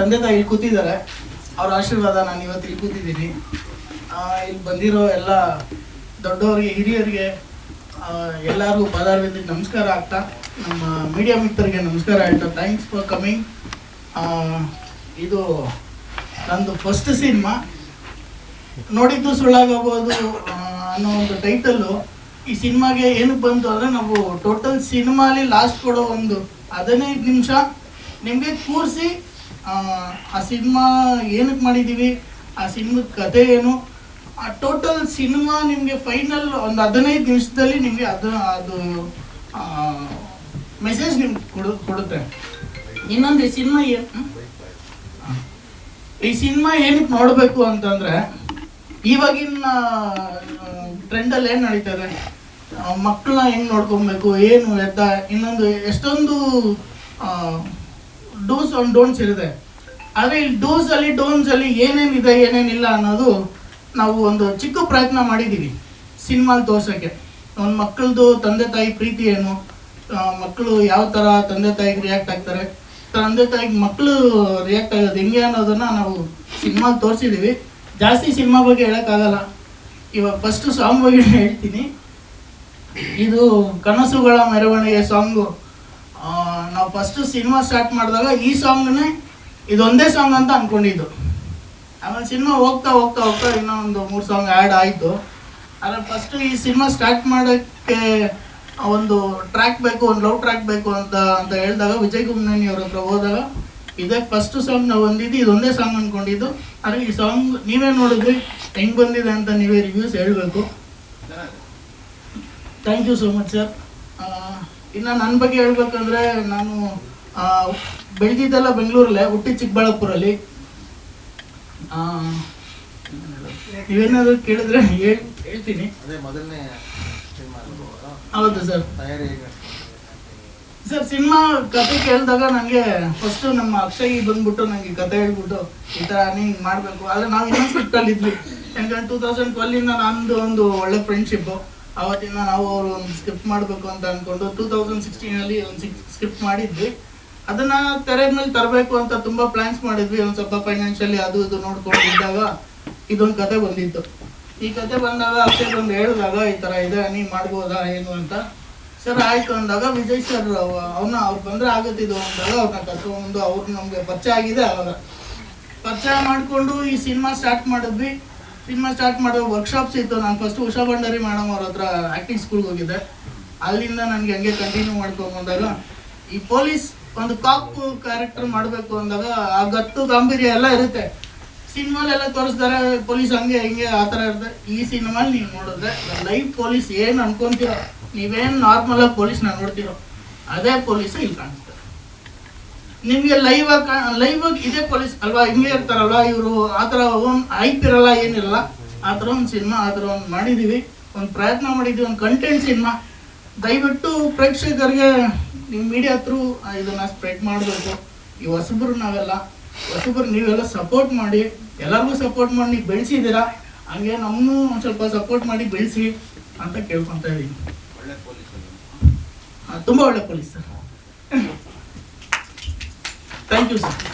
ತಂದೆ ತಾಯಿ ಇಲ್ಲಿ ಕೂತಿದ್ದಾರೆ. ಅವ್ರ ಆಶೀರ್ವಾದ ನಾನು ಇವತ್ತು ಇಲ್ಲಿ ಕೂತಿದ್ದೀನಿ. ಇಲ್ಲಿ ಬಂದಿರೋ ಎಲ್ಲ ದೊಡ್ಡವರಿಗೆ, ಹಿರಿಯರಿಗೆ ಎಲ್ಲರಿಗೂ ಪದಾರ್ವದಿಂದ ನಮಸ್ಕಾರ ಆಗ್ತಾ, ನಮ್ಮ ಮೀಡಿಯಾ ಮಿತ್ರರಿಗೆ ನಮಸ್ಕಾರ ಹೇಳ್ತಾ ಥ್ಯಾಂಕ್ಸ್ ಫಾರ್ ಕಮಿಂಗ್ ಇದು ನಂದು ಫಸ್ಟ್ ಸಿನಿಮಾ ನೋಡಿದ್ದು ಸುಳ್ಳಾಗಬಹುದು ಅನ್ನೋ ಒಂದು ಟೈಟಲ್ಲು ಈ ಸಿನಿಮಾಗೆ ಏನಕ್ಕೆ ಬಂತು ಅಂದರೆ ನಾವು ಟೋಟಲ್ ಸಿನಿಮಾಲಿ ಲಾಸ್ಟ್ ಕೊಡೋ ಒಂದು ಹದಿನೈದು ನಿಮಿಷ ನಿಮಗೆ ಕೂರಿಸಿ ಆ ಸಿನಿಮಾ ಏನಕ್ಕೆ ಮಾಡಿದ್ದೀವಿ ಆ ಸಿನಿಮಾದ ಕತೆ ಏನು? ಆ ಟೋಟಲ್ ಸಿನಿಮಾ ನಿಮಗೆ ಫೈನಲ್ ಒಂದು ಹದಿನೈದು ನಿಮಿಷದಲ್ಲಿ ನಿಮಗೆ ಅದು ಅದು ಮೆಸೇಜ್ ನಿಮ್ಗೆ ಕೊಡು, ಕೊಡುತ್ತೆ. ಇನ್ನೊಂದು ಈ ಸಿನಿಮಾ ಏನು ಈ ಸಿನಿಮಾ ಏನಕ್ಕೆ ನೋಡಬೇಕು ಅಂತಂದ್ರೆ, ಇವಾಗಿನ ಟ್ರೆಂಡಲ್ಲಿ ಏನು ನಡೀತಾ ಇದೆ ಮಕ್ಕಳನ್ನ ಹೆಂಗೆ ನೋಡ್ಕೊಬೇಕು, ಏನು ಎದ್ದ, ಇನ್ನೊಂದು ಎಷ್ಟೊಂದು ಡೂಸ್ ಆ್ಯಂಡ್ ಡೋಂಟ್ಸ್ ಇರುತ್ತೆ. ಆದರೆ ಇಲ್ಲಿ ಡೂಸ್ ಅಲ್ಲಿ ಡೋನ್ಸ್ ಅಲ್ಲಿ ಏನೇನಿದೆ, ಏನೇನಿಲ್ಲ ಅನ್ನೋದು ನಾವು ಒಂದು ಚಿಕ್ಕ ಪ್ರಯತ್ನ ಮಾಡಿದ್ದೀವಿ. ಸಿನಿಮಾಲ್ ತೋರ್ಸೋಕ್ಕೆ. ಒಂದು ಮಕ್ಕಳದು ತಂದೆ ತಾಯಿ ಪ್ರೀತಿ ಏನು? ಮಕ್ಕಳು ಯಾವ ಥರ ತಂದೆ ತಾಯಿಗೆ ರಿಯಾಕ್ಟ್ ಆಗ್ತಾರೆ? ತಂದೆ ತಾಯಿಗೆ ಮಕ್ಕಳು ರಿಯಾಕ್ಟ್ ಆಗೋದು ಹೆಂಗೆ ಅನ್ನೋದನ್ನ ನಾವು ಸಿನಿಮಾ ತೋರಿಸಿದ್ದೀವಿ. ಜಾಸ್ತಿ ಸಿನಿಮಾ ಬಗ್ಗೆ ಹೇಳೋಕ್ಕಾಗಲ್ಲ. ಇವಾಗ ಫಸ್ಟ್ ಸಾಂಗ್ ಬಗ್ಗೆ ಹೇಳ್ತೀನಿ. ಇದು ಕನಸುಗಳ ಮೆರವಣಿಗೆ ಸಾಂಗು ನಾವು ಫಸ್ಟ್ ಸಿನಿಮಾ ಸ್ಟಾರ್ಟ್ ಮಾಡಿದಾಗ ಈ ಸಾಂಗ್ನೇ ಇದೊಂದೇ ಸಾಂಗ್ ಅಂತ ಅಂದ್ಕೊಂಡಿದ್ದು ಆಮೇಲೆ ಸಿನಿಮಾ ಹೋಗ್ತಾ ಹೋಗ್ತಾ ಹೋಗ್ತಾ ಇನ್ನೂ ಒಂದು ಮೂರು ಸಾಂಗ್ ಆ್ಯಡ್ ಆಯಿತು. ಆದರೆ ಫಸ್ಟು ಈ ಸಿನಿಮಾ ಸ್ಟಾರ್ಟ್ ಮಾಡೋಕ್ಕೆ ಒಂದು ಟ್ರ್ಯಾಕ್ ಬೇಕು, ಒಂದು ಲವ್ ಟ್ರ್ಯಾಕ್ ಬೇಕು ಅಂತ ಅಂತ ಹೇಳಿದಾಗ ವಿಜಯ್ ಗುಮ್ನಾನಿ ಅವ್ರ ಹತ್ರ ಹೋದಾಗ ಇದೇ ಫಸ್ಟ್ ಸಾಂಗ್ ನಾವು ಬಂದಿದ್ದು, ಇದೊಂದೇ ಸಾಂಗ್ ಅಂದ್ಕೊಂಡಿದ್ದು ಆದರೆ ಈ ಸಾಂಗ್ ನೀವೇ ನೋಡಿದ್ವಿ ಹೆಂಗೆ ಬಂದಿದೆ ಅಂತ ನೀವೇ ರಿವ್ಯೂಸ್ ಹೇಳಬೇಕು. Thank you so much sir ಇನ್ನು ನನ್ನ ಬಗ್ಗೆ ಹೇಳ್ಬೇಕಂದ್ರೆ ನಾನು ಬೆಳೆದಿದ್ದೆಲ್ಲ ಬೆಂಗಳೂರಲ್ಲೇ ಹುಟ್ಟಿ ಚಿಕ್ಕಬಳ್ಳಾಪುರಲ್ಲಿ ಆ, ನೀವೇನಾದ್ರು ಕೇಳಿದ್ರೆ ಹೇಳ್- ಹೇಳ್ತೀನಿ. ಅದೇ ಮೊದಲನೇ ಸಿನಿಮಾ ಹೌದು ಸರ್. ಸರ್ ಸಿನಿಮಾ ಕತೆ ಕೇಳಿದಾಗ ನನಗೆ ಫಸ್ಟ್ ನಮ್ಮ ಅಕ್ಷಯ್ ಬಂದ್ಬಿಟ್ಟು ನನಗೆ ಕತೆ ಹೇಳ್ಬಿಟ್ಟು ಈ ಥರ ನೀ ಹಿಂಗೆ ಮಾಡಬೇಕು. ಆದರೆ ನಾವು ಇನ್ನೊಂದು ಸ್ಕ್ರಿಪ್ಟಲ್ಲಿ ಇದ್ವಿ. ಯಾಕಂದ್ರೆ ಟೂ ತೌಸಂಡ್ ಟ್ವೆಲ್ಲಿಂದ ನಮ್ಮದು ಒಂದು ಒಳ್ಳೆ ಫ್ರೆಂಡ್ಶಿಪ್ಪು ಅವತ್ತಿಂದ ನಾವು ಅವರು ಒಂದು ಸ್ಕ್ರಿಪ್ಟ್ ಮಾಡಬೇಕು ಅಂತ ಅಂದ್ಕೊಂಡು ಟೂ ತೌಸಂಡ್ ಸಿಕ್ಸ್ಟೀನಲ್ಲಿ ಒಂದು ಸಿಕ್ ಸ್ಕ್ರಿಪ್ಟ್ ಮಾಡಿದ್ವಿ. ಅದನ್ನು ತೆರೆ ಮೇಲೆ ತರಬೇಕು ಅಂತ ತುಂಬಾ ಪ್ಲಾನ್ಸ್ ಮಾಡಿದ್ವಿ. ಒಂದ್ ಸ್ವಲ್ಪ ಫೈನಾನ್ಷಿಯಲಿ ಅದು ಇದು ನೋಡ್ಕೊಂಡು ಇದ್ದಾಗ ಇದೊಂದು ಕತೆ ಬಂದಿತ್ತು. ಈ ಕತೆ ಬಂದಾಗ ಅಕ್ಷಯ್ ಬಂದು ಹೇಳಿದಾಗ ಈ ತರ ಇದೆ ನೀವು ಮಾಡ್ಬೋದಾ ಏನು ಅಂತ. ಸರ್, ಆಯ್ತು ಅಂದಾಗ ವಿಜಯ್ ಸರ್ ಅವನ ಅವ್ರು ಬಂದ್ರೆ ಆಗುತ್ತಿದ್ದು ಅಂದಾಗ ಅವ್ರನ್ನ ಕರ್ಕೊಂಡು ಅವ್ರು ನಮ್ಗೆ ಪರಿಚಯ ಆಗಿದೆ ಅವಾಗ. ಪರಿಚಯ ಮಾಡಿಕೊಂಡು ಈ ಸಿನಿಮಾ ಸ್ಟಾರ್ಟ್ ಮಾಡಿದ್ವಿ. ಸಿನಿಮಾ ಸ್ಟಾರ್ಟ್ ಮಾಡೋ ವರ್ಕ್ಶಾಪ್ಸ್ ಇತ್ತು. ನಾನು ಫಸ್ಟ್ ಉಷಾ ಭಂಡಾರಿ ಮೇಡಮ್ ಅವ್ರ ಹತ್ರ ಆ್ಯಕ್ಟಿಂಗ್ ಸ್ಕೂಲ್ಗೆ ಹೋಗಿದ್ದೆ. ಅಲ್ಲಿಂದ ನನಗೆ ಹಂಗೆ ಕಂಟಿನ್ಯೂ ಮಾಡ್ಕೊಂಡು ಬಂದಾಗ ಈ ಪೊಲೀಸ್ ಒಂದು ಕಾಪ್ ಕ್ಯಾರೆಕ್ಟರ್ ಮಾಡಬೇಕು ಅಂದಾಗ ಆ ಗತ್ತು ಗಾಂಭೀರ್ಯ ಎಲ್ಲ ಇರುತ್ತೆ. ಸಿನಿಮಾಲೆಲ್ಲ ತೋರಿಸ್ತಾರೆ, ಪೊಲೀಸ್ ಹಂಗೆ ಹಿಂಗೆ ಆ ಥರ ಇರುತ್ತೆ. ಈ ಸಿನಿಮಾಲಿ ನೀವು ನೋಡಿದ್ರೆ ಲೈವ್ ಪೊಲೀಸ್ ಏನು ಅನ್ಕೊಂತೀರೋ, ನೀವೇನು ನಾರ್ಮಲ್ ಆಗಿ ಪೊಲೀಸ್ನ ನೋಡ್ತೀರೋ, ಅದೇ ಪೊಲೀಸ್ ಇಲ್ಲಿ ಕಾಣಿಸ್ತಾರೆ ನಿಮಗೆ ಲೈವ್ ಆಗಿ ಲೈವ್ ಆಗಿ ಇದೇ ಪೊಲೀಸ್ ಅಲ್ವಾ? ಹಿಂಗೆ ಇರ್ತಾರಲ್ವ ಇವರು? ಆ ಥರ ಒಂದು ಐಪ್ ಇರಲ್ಲ, ಏನಿರಲ್ಲ. ಆ ಥರ ಒಂದು ಸಿನಿಮಾ, ಆ ಥರ ಒಂದು ಮಾಡಿದ್ದೀವಿ ಒಂದು ಪ್ರಯತ್ನ ಮಾಡಿದ್ವಿ, ಒಂದು ಕಂಟೆಂಟ್ ಸಿನಿಮಾ. ದಯವಿಟ್ಟು ಪ್ರೇಕ್ಷಕರಿಗೆ ನಿಮ್ಮ ಮೀಡಿಯಾ ಥ್ರೂ ಇದನ್ನು ಸ್ಪ್ರೆಡ್ ಮಾಡಬೇಕು. ಈ ಹೊಸಬ್ರು ನಾವೆಲ್ಲ ಹೊಸಬ್ರು ನೀವೆಲ್ಲ ಸಪೋರ್ಟ್ ಮಾಡಿ ಎಲ್ಲರಿಗೂ ಸಪೋರ್ಟ್ ಮಾಡಿ ನೀವು ಬೆಳೆಸಿದ್ದೀರಾ? ಹಂಗೆ ನಮ್ಮನ್ನು ಒಂದು ಸ್ವಲ್ಪ ಸಪೋರ್ಟ್ ಮಾಡಿ ಬೆಳೆಸಿ ಅಂತ ಕೇಳ್ಕೊತಾ ಇದ್ದೀನಿ ಒಳ್ಳೆ ಪೊಲೀಸ್ ತುಂಬ ಒಳ್ಳೆ police sir. Thank you sir